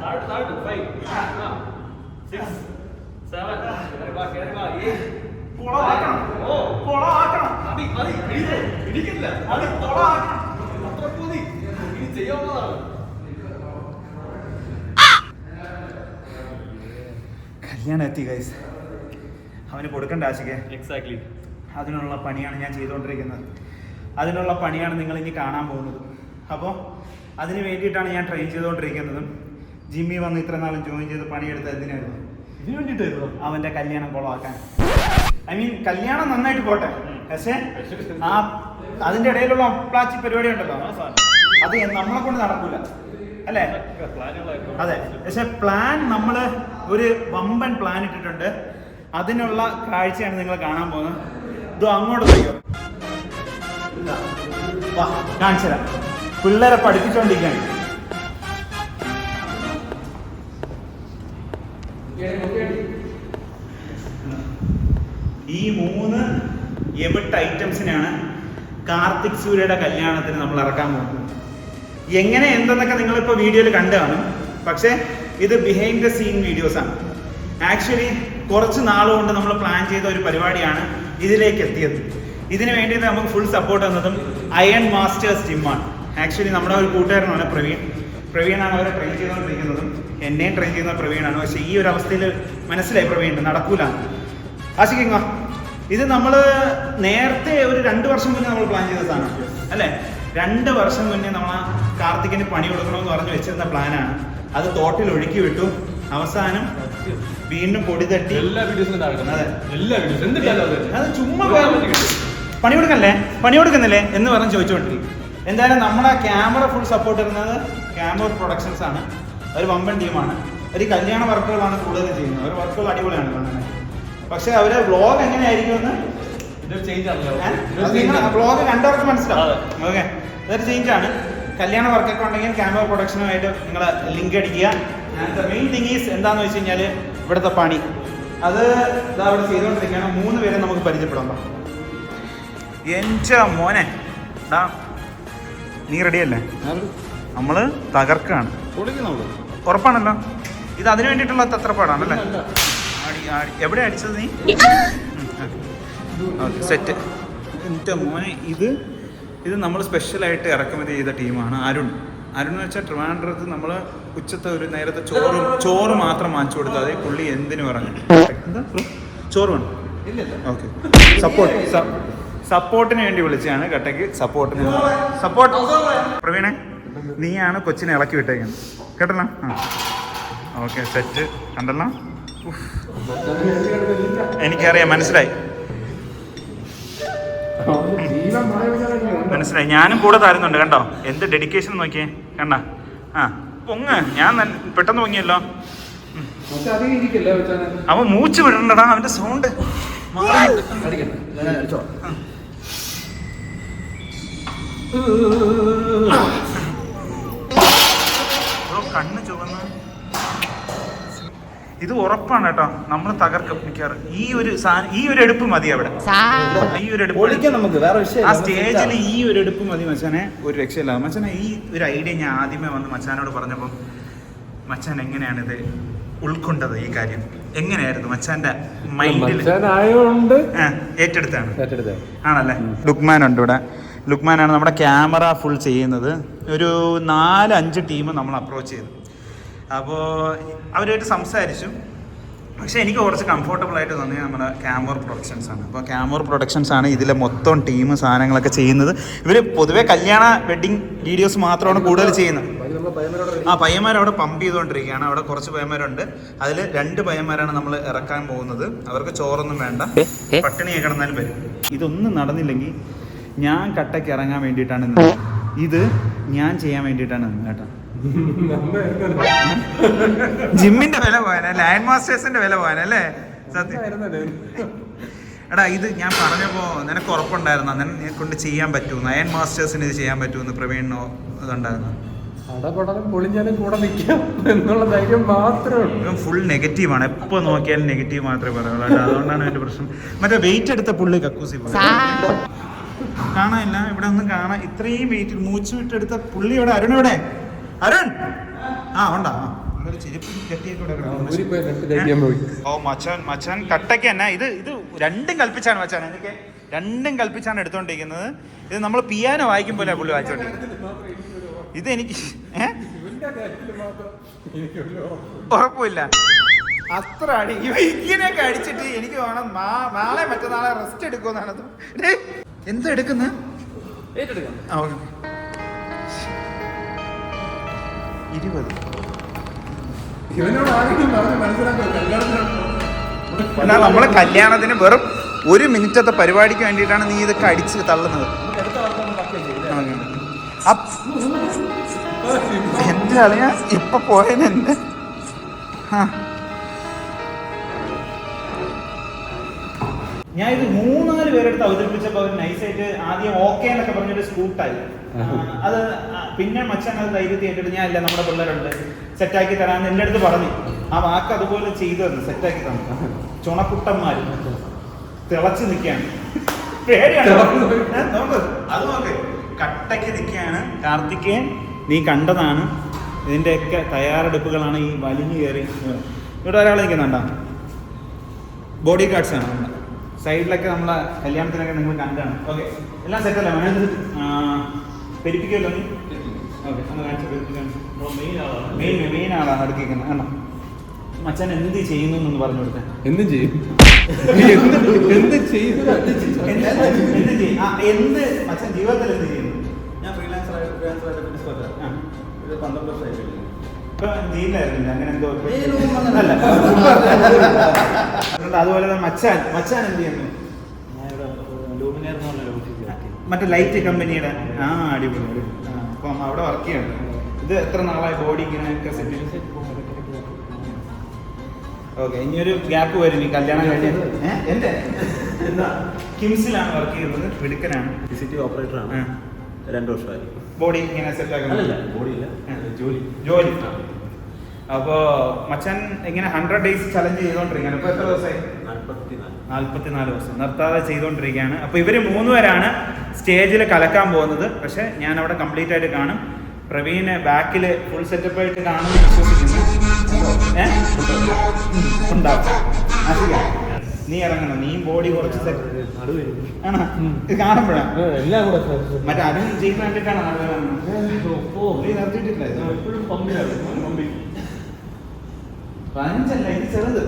താഴോട്ട് താഴോട്ട് കുളമാക്കണം. ഓ, കൊളമാക്കണം. മതി, മതി? ഇടിക്കില്ല. കൊളമാക്കണം. അത്ര മതി. ഇനി ചെയ്യാവുന്നതാണ്. കല്യാണം എത്തി ഗൈസ് അവന് കൊടുക്കണ്ട ആശിക്ക് എക്സാക്ട്ലി അതിനുള്ള പണിയാണ് ഞാൻ ചെയ്തുകൊണ്ടിരിക്കുന്നത് അതിനുള്ള പണിയാണ് നിങ്ങൾ ഇനി കാണാൻ പോകുന്നത്. അപ്പോൾ അതിന് വേണ്ടിയിട്ടാണ് ഞാൻ ട്രെയിൻ ചെയ്തുകൊണ്ടിരിക്കുന്നത്. ജിമ്മി വന്ന് ഇത്ര നാളും ജോയിൻ ചെയ്ത് പണിയെടുത്ത എന്തിനായിരുന്നു? ഇതിന് വേണ്ടിയിട്ടായിരുന്നോ? അവന്റെ കല്യാണം കുളമാക്കാൻ ഐ മീൻ കല്യാണം നന്നായിട്ട് പോട്ടെ. പക്ഷേ ആ അതിന്റെ ഇടയിലുള്ള അപ്ലാച്ചി പരിപാടി ഉണ്ടല്ലോ. അത് നമ്മളെ കൊണ്ട് നടക്കൂല. അല്ലേ? അതെ. പക്ഷെ പ്ലാൻ നമ്മൾ ഒരു വമ്പൻ പ്ലാൻ ഇട്ടിട്ടുണ്ട്. അതിനുള്ള കാഴ്ചയാണ് നിങ്ങൾ കാണാൻ പോകുന്നത്. ഇത് അങ്ങോട്ട് പോയോ. വാ കാണിച്ചു തരാം. പിള്ളേരെ പഠിപ്പിച്ചുകൊണ്ടിരിക്കുകയാണ് ഈ മൂന്ന് എമിട്ട് ഐറ്റംസിനാണ് കാർത്തിക് സൂര്യയുടെ കല്യാണത്തിന് നമ്മൾ ഇറക്കാൻ പോകുന്നത്. എങ്ങനെ എന്തെന്നൊക്കെ നിങ്ങളിപ്പോൾ വീഡിയോയിൽ കണ്ടു കാണും. പക്ഷേ ഇത് ബിഹൈൻഡ് ദ സീൻ വീഡിയോസ് ആണ്. ആക്ച്വലി കുറച്ച് നാളുകൊണ്ട് നമ്മൾ പ്ലാൻ ചെയ്ത ഒരു പരിപാടിയാണ് ഇതിലേക്ക് എത്തിയത്. ഇതിന് വേണ്ടിയിട്ട് നമുക്ക് ഫുൾ സപ്പോർട്ട് തന്നതും അയൺ മാസ്റ്റേഴ്സ് ജിമ്മാണ് ആക്ച്വലി നമ്മുടെ ഒരു കൂട്ടുകാരനാണ് പ്രവീൺ. പ്രവീണാണ് അവരെ ട്രെയിൻ ചെയ്തുകൊണ്ടിരിക്കുന്നതും. എന്നെയും ട്രെയിൻ ചെയ്യുന്ന പ്രവീണാണ്. പക്ഷേ ഈ ഒരു അവസ്ഥയിൽ മനസ്സിലായി പ്രവീൺ നടക്കൂല. ആശിക്കിങ്ങ ഇത് നമ്മൾ നേരത്തെ ഒരു രണ്ട് വർഷം മുന്നേ നമ്മൾ പ്ലാൻ ചെയ്ത സാധനം. അല്ലേ? രണ്ട് വർഷം മുന്നേ നമ്മൾ ആ കാർത്തിക്കിന് പണി കൊടുക്കണമെന്ന് പറഞ്ഞ് വെച്ചിരുന്ന പ്ലാനാണ് അത് തോട്ടിൽ ഒഴുക്കി വിട്ടു. അവസാനം വീണ്ടും പൊടി തട്ടി. എല്ലാ വീഡിയോസിലും നടക്കുന്നത്. അതെ. എല്ലാ വീഡിയോസും അത്? ചുമ്മാ പോയാൽ പണിയെടുക്കുന്നില്ലേ? പണി കൊടുക്കല്ലേ പണി കൊടുക്കുന്നില്ലേ എന്ന് പറഞ്ഞ് ചോദിച്ചുകൊണ്ടിരിക്കും. എന്തായാലും നമ്മുടെ ക്യാമറ ഫുൾ സപ്പോർട്ട് ചെയ്യുന്നത് ക്യാമറ പ്രൊഡക്ഷൻസ് ആണ്. ഒരു വമ്പൻ ടീമാണ് ഒരു കല്യാണ വർക്കുകളാണ് കൂടുതൽ ചെയ്യുന്നത്. അവർ വർക്കുകൾ അടിപൊളിയാണ് കാണുന്നത് പക്ഷെ അവർ വ്ളോഗ് എങ്ങനെയായിരിക്കുമെന്ന് വ്ളോഗ് കണ്ടവർക്ക് മനസ്സിലാവും. ഓക്കെ. അതൊരു ചേഞ്ച് ആണ്. കല്യാണ വർക്കൊക്കെ ഉണ്ടെങ്കിൽ ക്യാമറ പ്രൊഡക്ഷനുമായിട്ട് നിങ്ങൾ ലിങ്ക് അടിക്കുക. And the main thing is എന്താണെന്ന് വെച്ച് കഴിഞ്ഞാൽ ഇവിടുത്തെ പണി. അത് ഇതാ അവിടെ ചെയ്തുകൊണ്ടിരിക്കുകയാണ്. മൂന്ന് പേരെ നമുക്ക് പരിചയപ്പെടാം. എന്റെ മോനെ. ഡാ നീ റെഡിയല്ലേ നമ്മൾ തകർക്കാണ്. ഉറപ്പാണല്ലോ. ഇത് അതിന് വേണ്ടിയിട്ടുള്ള തത്രപ്പാടാണല്ലേ ആടി ആടി. എവിടെ അടിച്ചത് നീ? ഓക്കെ. സെറ്റ് എന്റെ മോനെ ഇത് ഇത് നമ്മൾ സ്പെഷ്യലായിട്ട് ഇറക്കുമതി ചെയ്ത ടീമാണ് അരുൺ. അരുൺ എന്ന് വെച്ചാൽ ട്രിവാൻഡ്രത്ത് നമ്മൾ ഉച്ചത്തെ ഒരു നേരത്തെ ചോറ് ചോറ് മാത്രം വാങ്ങിച്ചു കൊടുത്താൽ മതി. പുള്ളി എന്തിനു പറഞ്ഞു എന്താ? ചോറ് വേണം? ഓക്കെ. സപ്പോർട്ട് സപ്പോർട്ടിന് വേണ്ടി വിളിച്ചതാണ് കട്ടയ്ക്ക് സപ്പോർട്ടിന് സപ്പോർട്ട് പ്രവീണെ നീയാണ് കൊച്ചിനെ ഇളക്കി വിട്ടേക്കുന്നത്. കേട്ടല്ലോ? ആ. ഓക്കെ സെറ്റ് കണ്ടല്ലോ. എനിക്കറിയാം മനസ്സിലായി. മനസ്സിലായി. ഞാനും കൂടെ താരുന്നുണ്ട് കണ്ടോ? എന്ത് ഡെഡിക്കേഷൻ നോക്കിയേ? കണ്ട. ആ പൊങ്ങ്. ഞാൻ പെട്ടെന്ന് പൊങ്ങിയല്ലോ. അവൻ മൂച്ച് വിടണ്ടടാ അവന്റെ സൗണ്ട് കണ്ണ് ചുവന്ന്. ഇത് ഉറപ്പാണ് കേട്ടോ. നമ്മൾ തകർക്കും മിക്കാറ് ഈ ഒരു ഈ ഒരു എടുപ്പ് മതി അവിടെ. ഈ ഒരു എടുപ്പ് ആ സ്റ്റേജിൽ ഈ ഒരു എടുപ്പ് മതി മച്ചാനെ. ഒരു രക്ഷയില്ല. മച്ചാനെ ഈ ഒരു ഐഡിയ ഞാൻ ആദ്യമേ വന്ന് മച്ചാനോട് പറഞ്ഞപ്പം മച്ചാൻ എങ്ങനെയാണിത് ഇത് ഉൾക്കൊണ്ടത് ഈ കാര്യം? എങ്ങനെയായിരുന്നു മച്ചാന്റെ മൈൻഡിൽ ഏറ്റെടുത്താണ്. ഏറ്റെടുത്തേ ആണല്ലേ? ലുക്മാൻ ഉണ്ട് ഇവിടെ ലുക്മാനാണ് നമ്മുടെ ക്യാമറ ഫുൾ ചെയ്യുന്നത്. ഒരു നാലഞ്ച് അഞ്ച് ടീം നമ്മൾ അപ്രോച്ച് ചെയ്തു. അപ്പോൾ അവരുമായിട്ട് സംസാരിച്ചു. പക്ഷേ എനിക്ക് കുറച്ച് കംഫർട്ടബിൾ ആയിട്ട് തന്നെ നമ്മുടെ ക്യാമറ പ്രൊഡക്ഷൻസ് ആണ്. അപ്പോൾ ക്യാമറ പ്രൊഡക്ഷൻസ് ആണ് ഇതിലെ മൊത്തം ടീം സാധനങ്ങളൊക്കെ ചെയ്യുന്നത്. ഇവർ പൊതുവേ കല്യാണ വെഡിങ് വീഡിയോസ് മാത്രമാണ് കൂടുതൽ ചെയ്യുന്നത്. ആ പയ്യന്മാർ അവിടെ പമ്പ് ചെയ്തുകൊണ്ടിരിക്കുകയാണ്. അവിടെ കുറച്ച് പയ്യന്മാരുണ്ട്. അതിൽ രണ്ട് പയ്യന്മാരാണ് നമ്മൾ ഇറക്കാൻ പോകുന്നത്. അവർക്ക് ചോറൊന്നും വേണ്ട. പട്ടിണി കിടന്നാലും വരും. ഇതൊന്നും നടന്നില്ലെങ്കിൽ ഞാൻ കട്ടയ്ക്ക് ഇറങ്ങാൻ വേണ്ടിയിട്ടാണ് നിന്നത്. ഇത് ഞാൻ ചെയ്യാൻ വേണ്ടിയിട്ടാണ് നിന്നത് കേട്ടോ. ജിമ്മിന്റെ വില പോയാനെ ലയൺ മാസ്റ്റേഴ്സിന്റെ വില പോയാനല്ലേ സത്യം. എടാ ഇത് ഞാൻ പറഞ്ഞപ്പോ നിനക്ക് ഉറപ്പുണ്ടായിരുന്ന? നിന്നെ കൊണ്ട് ചെയ്യാൻ പറ്റുമെന്ന് അയൺ മാസ്റ്റേഴ്സിന് ഇത് ചെയ്യാൻ പറ്റുമെന്ന് പ്രവീണിനോ ഇതുണ്ടായിരുന്നു? അടപടലം പൊളിഞ്ഞാലും കൂടെ നിൽക്കാം എന്നുള്ള ധൈര്യം മാത്രമേ ഫുൾ നെഗറ്റീവാണ് എപ്പോൾ നോക്കിയാലും നെഗറ്റീവ് മാത്രമേ പറയുള്ളൂ. അതുകൊണ്ടാണ് എന്റെ പ്രശ്നം. മറ്റേ വെയിറ്റ് എടുത്ത പുള്ളി കക്കൂസി പോയി കാണാനില്ല. ഇവിടെ ഒന്നും കാണാൻ ഇത്രയും വെയിറ്റ് മൂച്ച് വിട്ടെടുത്ത പുള്ളി ഇവിടെ അരുൺ ഇവിടെ അരുൺ! ആ ഉണ്ടാ? മച്ചാൻ മച്ചാൻ കട്ടയ്ക്ക് തന്നെ. ഇത് ഇത് രണ്ടും കൽപ്പിച്ചാണ് മച്ചാൻ. എനിക്ക് രണ്ടും കൽപ്പിച്ചാണ് എടുത്തോണ്ടിരിക്കുന്നത്. ഇത് നമ്മൾ പിയാനോ വായിക്കും പോലെ പുള്ളി വായിച്ചോണ്ടിരിക്കുന്നത്. ഇത് എനിക്ക് ഉറപ്പില്ല. അത്ര അടി. ഇവ ഇങ്ങനെയൊക്കെ അടിച്ചിട്ട് എനിക്ക് വേണം നാളെ മറ്റന്നാളെ റെസ്റ്റ് എടുക്കുമെന്നാണ്. എന്താ എടുക്കുന്നത് ആ, ഓക്കേ. ഇരുപത്. എന്നാൽ നമ്മളെ കല്യാണത്തിന് വെറും ഒരു മിനിറ്റത്തെ പരിപാടിക്ക് വേണ്ടിയിട്ടാണ് നീ ഇതൊക്കെ അടിച്ച് തള്ളുന്നത്. അപ്പ് എന്റെ അളിയ ഇപ്പൊ പോയതെന്നെ ഞാൻ ഇത് മൂന്നാൽ പേരെടുത്ത് അവതരിപ്പിച്ചപ്പോൾ അവർ നൈസായിട്ട് ആദ്യം ഓക്കെ എന്നൊക്കെ പറഞ്ഞൊരു സ്കൂട്ടായി അത് പിന്നെ മച്ചാൻ അത് ധൈര്യത്തിൽ ഏറ്റെടുത്ത് ഞാൻ ഇല്ല നമ്മുടെ പിള്ളേരുണ്ട്. സെറ്റാക്കി തരാൻ എന്റെ അടുത്ത് പറഞ്ഞു. ആ വാക്ക് അതുപോലെ ചെയ്തു തന്നു സെറ്റാക്കി തന്നു. ചുണക്കുട്ടന്മാർ തിളച്ച് നിൽക്കുകയാണ്. പേടിയാണ്? അത് നോക്ക്. കട്ടയ്ക്ക് നിൽക്കുകയാണ്. കാർത്തികേയൻ നീ കണ്ടതാണ്. ഇതിന്റെയൊക്കെ തയ്യാറെടുപ്പുകളാണ് ഈ വലിഞ്ഞു കയറി. ഇവിടെ ഒരാൾ നിൽക്കുന്നുണ്ടോ? ബോഡി ഗാർഡ്സ് ആണ്? സൈഡിലൊക്കെ നമ്മളെ കല്യാണത്തിനൊക്കെ നിങ്ങൾ കണ്ടാണ് ഓക്കെ എല്ലാം സെറ്റല്ലേ മനസ്സിൽ പെരിപ്പിക്കുമല്ലോ നീ? ഓക്കെ ഒന്ന് കാണിച്ചു പെരിപ്പിക്കാൻ മെയിൻ മെയിൻ ആളാണ്. അടുക്കിക്കുന്നത് കണ്ടോ? മച്ചാൻ എന്ത് ചെയ്യുന്നു എന്ന് പറഞ്ഞു കൊടുത്തേ. എന്തും ചെയ്യും. എന്ത് എന്ത് ചെയ്യും? എന്ത് എന്ത് ചെയ്യും? ആ എന്ത്? മച്ചാൻ ജീവിതത്തിൽ എന്ത് ചെയ്യുന്നു? ഞാൻ ഫ്രീലാൻസർ ആയിട്ട് ഫ്രീലാൻസർ പന്ത്രണ്ട് വർഷമായിട്ടില്ല അതുപോലെ മച്ചാൻ. മച്ചാൻ എന്ത് ചെയ്യുന്നു? മറ്റേ ലൈറ്റ് കമ്പനിയുടെ ആ അടിപൊളി. അപ്പം അവിടെ വർക്ക് ചെയ്യണം ഇത് എത്ര നാളായി ബോഡി ഇങ്ങനെയൊക്കെ സെറ്റ് ഓക്കെ ഇനിയൊരു ഗ്യാപ്പ് വരും. ഈ കല്യാണം കഴിഞ്ഞ്? എന്റെ? എന്താ? കിംസിലാണ് വർക്ക് ചെയ്യുന്നത്. മിടുക്കനാണ്. സിറ്റി ടി ഓപ്പറേറ്ററാണ്. രണ്ട് വർഷമായി. ബോഡി ഇങ്ങനെ സെറ്റ് അല്ലല്ല ബോഡി ഇല്ല. ജോലി ജോലി. ജോലി. അപ്പോ മച്ചൻ ഇങ്ങനെ ഹൺഡ്രഡ് ഡേയ്സ് ചലഞ്ച് ചെയ്തോണ്ടിരിക്കാണ് ഇപ്പൊ എത്ര ദിവസമായി? നാൽപ്പത്തിനാല് നാല്പത്തിനാല് ദിവസം. നിർത്താതെ ചെയ്തുകൊണ്ടിരിക്കുകയാണ് അപ്പോൾ ഇവർ മൂന്നുപേരാണ് സ്റ്റേജിൽ കലക്കാൻ പോകുന്നത്. പക്ഷെ ഞാൻ അവിടെ കംപ്ലീറ്റ് ആയിട്ട് കാണും. പ്രവീണ് ബാക്കിൽ ഫുൾ സെറ്റപ്പ് ആയിട്ട് കാണും വിശ്വസിക്കുന്നു. ഉണ്ടാവും നീ ഇറങ്ങണം. നീ ബോഡി കുറച്ച് സെറ്റ് ആണോ? ഇത് കാണുമ്പോഴാണ് എല്ലാം കൂടെ മറ്റേ അതും ചെയ്യുന്ന കണ്ടിട്ടാണ് നീ നിർത്തിയിട്ടില്ല ഇത്? പഞ്ചല്ല ഇത് ചെറുത്.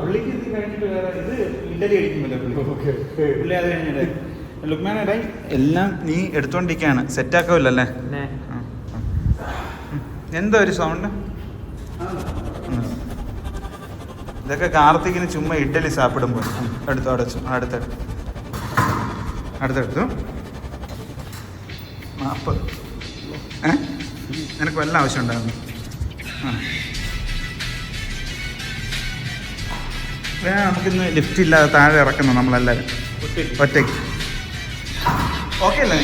പുള്ളിക്ക് ഇത് കഴിഞ്ഞിട്ട് വേറെ ഇത് ഇഡലി അടിക്കുമല്ലോ പുള്ളി. അത് കഴിഞ്ഞിട്ട് എല്ലാം നീ എടുത്തോണ്ടിരിക്കുകയാണ് സെറ്റ് ആക്കാവില്ലല്ലേ? എന്താ ഒരു സൗണ്ട് ഇതൊക്കെ കാർത്തികിന് ചുമ്മാ ഇഡലി സാപ്പിടുമ്പോൾ. എടുത്തു അടച്ചു അടുത്ത അടുത്തെടുത്തു മാപ്പ്. ഏ? നിനക്ക് വല്ല ആവശ്യം ഉണ്ടായിരുന്നു? ആ. വേണം നമുക്കിന്ന് ലിഫ്റ്റ് ഇല്ലാതെ താഴെ ഇറക്കണം നമ്മളെല്ലാവരും. ഒറ്റയ്ക്ക്. ഓക്കെ അല്ലേ?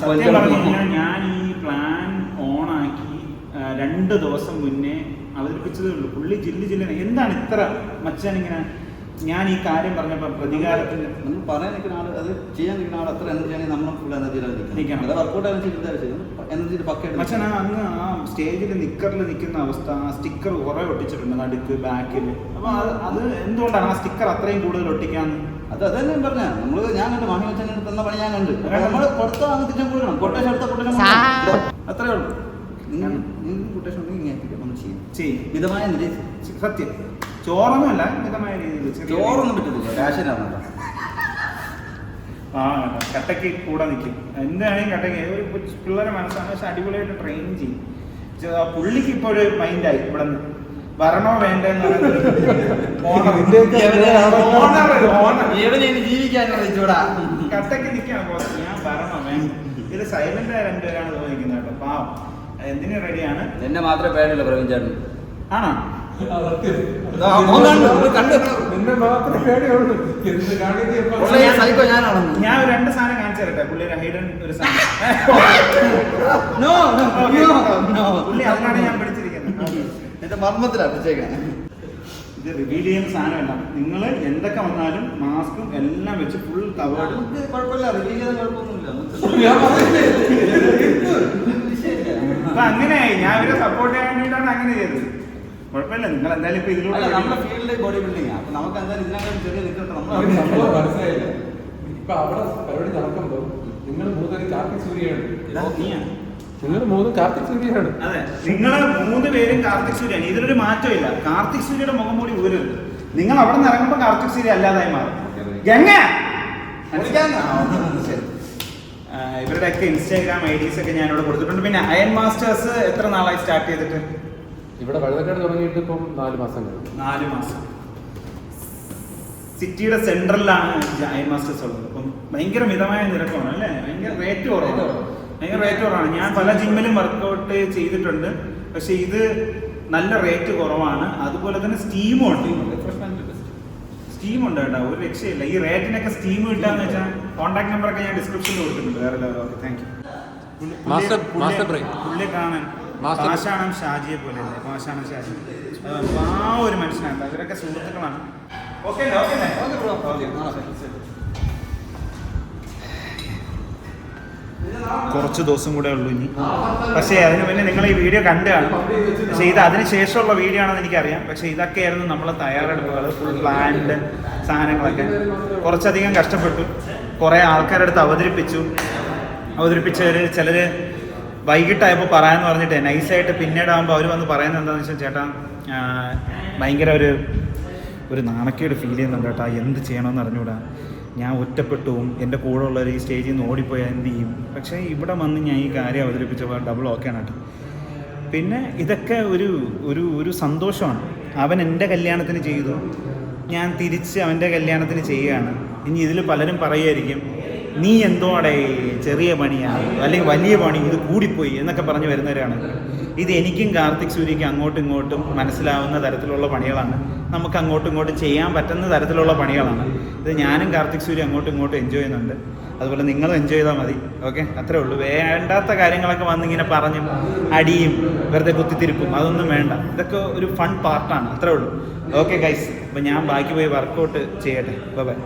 സത്യം പറഞ്ഞു കഴിഞ്ഞാൽ ഞാൻ ഈ പ്ലാൻ ഓണാക്കി രണ്ട് ദിവസം മുന്നേ അവതരിപ്പിച്ചതേ ഉള്ളൂ. പുള്ളി ജില്ല ജില്ല എന്താണ് ഇത്ര മച്ചാൻ ഇങ്ങനെ ഞാൻ ഈ കാര്യം പറഞ്ഞപ്പോൾ പ്രതികാരത്തിന് നമ്മൾ പറയാൻ നിൽക്കുന്ന ആൾ അത് ചെയ്യാൻ നിൽക്കുന്ന ആൾ അത്ര എനർജി ആണെങ്കിൽ നമ്മൾ ഫുൾ എനർജിയിലാണ് അത് വർക്കൗട്ട് അനുസരിച്ച് എനർജിയിൽ പക്കയായിട്ട് പക്കേ ആ അന്ന് ആ സ്റ്റേജിൽ നിക്കറിൽ നിൽക്കുന്ന അവസ്ഥ ആ സ്റ്റിക്കർ കുറെ ഒട്ടിച്ചിട്ടുണ്ട് നടുക്ക് ബാക്കിൽ അപ്പൊ അത് അത് എന്തുകൊണ്ടാണ് ആ സ്റ്റിക്കർ അത്രയും കൂടുതൽ ഒട്ടിക്കാൻ അത് അതന്നെ പറഞ്ഞ. നമ്മൾ ഞാൻ കണ്ടു മാമി വെച്ചാൽ തന്ന പണി ഞാൻ കണ്ട്. നമ്മൾ കൊടുത്ത അങ്ങ് തിരിച്ചു കൊടുക്കണം. കൊട്ടേഷൻ എടുത്ത കൊട്ടേഷൻ അത്രേ ഉള്ളൂ. നിങ്ങൾ നിങ്ങൾക്ക് കൊട്ടേഷൻ ഉണ്ടെങ്കിൽ ഇങ്ങനെ നമ്മൾ ചെയ്യും. ചെയ്യും. മിതമായ നിലയിൽ സത്യം. ചോറൊന്നുമല്ല മിതമായ രീതിയിൽ ചോറൊന്നും പറ്റത്തില്ല. രാശനാണ് ആ കേട്ടോ. കട്ടയ്ക്ക് കൂടെ നിൽക്കും എന്താണെങ്കിലും കട്ടയ്ക്ക് ഒരു പിള്ളേരെ മനസ്സാണ് പക്ഷെ അടിപൊളിയായിട്ട് ട്രെയിൻ ചെയ്യും. പുള്ളിക്ക് ഇപ്പോൾ ഒരു മൈൻഡായി. ഇവിടെ നിന്ന് വരണോ വേണ്ടെന്ന് കട്ടയ്ക്ക് നിൽക്കാൻ ഞാൻ വരണോ വേണ്ട? ഇത് സൈലന്റ് ആയ രണ്ടുപേരാണ് തോന്നിക്കുന്നത് കേട്ടോ. പാവം. എന്തിനു റെഡിയാണ്? എന്നെ മാത്രമേ പേടില്ല പ്രവീൺ ചേട്ടൻ. ആണോ? നിന്നെ മാത്രമേ പേടിയുള്ളൂ. എന്ത് കാണിക്കുക സൈക്കോ ഞാനാണെന്ന്. ഞാൻ രണ്ട് സാധനം കാണിച്ചു തരട്ടെ. പുള്ളിയുടെ ഹൈഡൻ ഒരു സാധനം. നോ നോ നോ പുള്ളി അതിനാണ് ഞാൻ പിടിച്ചിരിക്കുന്നത് എന്റെ പിടിച്ചേക്കാൻ ഇത് റിവീൽ ചെയ്യുന്ന സാധനമല്ല നിങ്ങൾ എന്തൊക്കെ വന്നാലും മാസ്കും എല്ലാം വെച്ച് ഫുൾ കവേർഡ് നമുക്ക് കുഴപ്പമില്ല. റിവീൽ ചെയ്താൽ കുഴപ്പമൊന്നുമില്ല. ഞാൻ പറഞ്ഞില്ലേ? അപ്പൊ അങ്ങനെയായി. ഞാൻ ഇവരെ സപ്പോർട്ട് ചെയ്യാൻ വേണ്ടിയിട്ടാണ് അങ്ങനെ ചെയ്തത്. കുഴപ്പമില്ല. നിങ്ങൾ എന്തായാലും ഇപ്പൊ ഇതിലൂടെ നമ്മുടെ ഫീൽഡ് ബോഡി ബിൽഡിംഗ് അപ്പൊ നമുക്ക് എന്തായാലും ഇതിനകം ചെറിയ നിൽക്കട്ടെ നമ്മൾ മനസ്സിലായില്ല. ഇപ്പൊ അവിടെ പരിപാടി നടക്കുമ്പോൾ നിങ്ങൾ മൂന്നേര് ചാർത്തി സൂര്യയാണ് നീയാ? നിങ്ങൾ മൂന്ന് കാർത്തിക് സൂര്യയാണ് അതെ നിങ്ങൾ മൂന്ന് പേരും കാർത്തിക് സൂര്യയാണ് ഇതിലൊരു മാറ്റമില്ല. കാർത്തിക് സൂര്യയുടെ മുഖം കൂടി ഊരരുത്. നിങ്ങൾ അവിടെ നിന്ന് ഇറങ്ങുമ്പോൾ കാർത്തിക് സൂര്യ അല്ലാതായി മാറും. ഗംഗ! ഇവരുടെയൊക്കെ ഇൻസ്റ്റാഗ്രാം ഐ ഡീസ് ഒക്കെ ഞാനിവിടെ കൊടുത്തിട്ടുണ്ട്. പിന്നെ അയൺ മാസ്റ്റേഴ്സ് എത്ര നാളായി സ്റ്റാർട്ട് ചെയ്തിട്ട്? ഇവിടെ വെള്ളക്കാട് തുടങ്ങിയിട്ട് ഇപ്പം നാല് മാസം കഴിഞ്ഞു. നാല് മാസം. സിറ്റിയുടെ സെൻട്രലിലാണ് അയൺ മാസ്റ്റേഴ്സ് ഉള്ളത്. അപ്പം ഭയങ്കര മിതമായ നിരക്കാണ് അല്ലേ? ഭയങ്കര റേറ്റ് കുറവാണ്. ഭയങ്കര റേറ്റ് കുറവാണ്. ഞാൻ പല ജിമ്മിലും വർക്ക്ഔട്ട് ചെയ്തിട്ടുണ്ട്. പക്ഷെ ഇത് നല്ല റേറ്റ് കുറവാണ്. അതുപോലെ തന്നെ സ്റ്റീമും ഉണ്ട്. സ്റ്റീം ഉണ്ട് കേട്ടോ. ഒരു രക്ഷയില്ല. ഈ റേറ്റിനൊക്കെ സ്റ്റീം കിട്ടാന്ന് വെച്ചാൽ കോൺടാക്ട് നമ്പർ ഒക്കെ ഞാൻ ഡിസ്ക്രിപ്ഷനിൽ കൊടുത്തിട്ടുണ്ട്. വേറെ okay thank you master- master brain. പുള്ളി കാണാൻ. പാഷാണം ഷാജിയെ പോലെ പാഷാണം ഷാജി. ആ ഒരു മനുഷ്യനാണ്. അവരൊക്കെ സുഹൃത്തുക്കളാണ്. ഓക്കെ ഓക്കെ ഓക്കെ കുറച്ച് ദിവസം കൂടെ ഉള്ളൂ ഇനി. പക്ഷേ അതിന് മുന്നേ നിങ്ങൾ ഈ വീഡിയോ കണ്ടു കാണും പക്ഷേ ഇത് അതിന് ശേഷമുള്ള വീഡിയോ ആണെന്ന് എനിക്കറിയാം. പക്ഷേ ഇതൊക്കെയായിരുന്നു നമ്മളെ തയ്യാറെടുപ്പുകൾ. ഫുൾ പ്ലാൻഡ് സാധനങ്ങളൊക്കെ. കുറച്ചധികം കഷ്ടപ്പെട്ടു. കുറേ ആൾക്കാരുടെ അടുത്ത് അവതരിപ്പിച്ചു. അവതരിപ്പിച്ചവർ ചിലർ വൈകിട്ടായപ്പോൾ പറയാമെന്ന് പറഞ്ഞിട്ട് നൈസായിട്ട് പിന്നീടാകുമ്പോൾ അവർ വന്ന് പറയുന്നത് എന്താണെന്ന് വെച്ചാൽ ചേട്ടാ ഭയങ്കര ഒരു ഒരു നാണക്കേട് ഫീൽ ചെയ്യുന്നുണ്ട് കേട്ടോ. എന്ത് ചെയ്യണമെന്ന് അറിഞ്ഞൂടാ ഞാൻ ഒറ്റപ്പെട്ടു എന്റെ കൂടെ ഉള്ളവർ ഈ സ്റ്റേജിൽ നിന്ന് ഓടിപ്പോയാൽ എന്ത് ചെയ്യും? പക്ഷേ ഇവിടെ വന്ന് ഞാൻ ഈ കാര്യം അവതരിപ്പിച്ചപ്പോൾ ഡബിൾ ഓക്കെയാണ് കേട്ടോ. പിന്നെ ഇതൊക്കെ ഒരു ഒരു ഒരു സന്തോഷമാണ്. അവൻ എന്റെ കല്യാണത്തിന് ചെയ്തു. ഞാൻ തിരിച്ച് അവന്റെ കല്യാണത്തിന് ചെയ്യുകയാണ്. ഇനി ഇതിൽ പലരും പറയുമായിരിക്കും നീ എന്തോടെ ചെറിയ പണിയാണ് അല്ലെങ്കിൽ വലിയ പണി ഇത് കൂടിപ്പോയി എന്നൊക്കെ പറഞ്ഞു വരുന്നവരാണ്. ഇത് എനിക്കും കാർത്തിക് സൂര്യക്കും അങ്ങോട്ടും ഇങ്ങോട്ടും മനസ്സിലാവുന്ന തരത്തിലുള്ള പണികളാണ്. നമുക്ക് അങ്ങോട്ടും ഇങ്ങോട്ടും ചെയ്യാൻ പറ്റുന്ന തരത്തിലുള്ള പണികളാണ്. ഇത് ഞാനും കാർത്തിക് സൂര്യ അങ്ങോട്ടും ഇങ്ങോട്ടും എൻജോയ് ചെയ്യുന്നുണ്ട്. അതുപോലെ നിങ്ങളും എൻജോയ് ചെയ്താൽ മതി. ഓക്കെ അത്രേ ഉള്ളൂ. വേണ്ടാത്ത കാര്യങ്ങളൊക്കെ വന്ന് ഇങ്ങനെ പറഞ്ഞും അടിയും വെറുതെ കുത്തിത്തിരിപ്പും അതൊന്നും വേണ്ട. ഇതൊക്കെ ഒരു ഫൺ പാർട്ടാണ് അത്രേ ഉള്ളൂ. ഓക്കെ ഗൈസ് അപ്പം ഞാൻ ബാക്കി പോയി വർക്കൗട്ട് ചെയ്യട്ടെ. ബൈ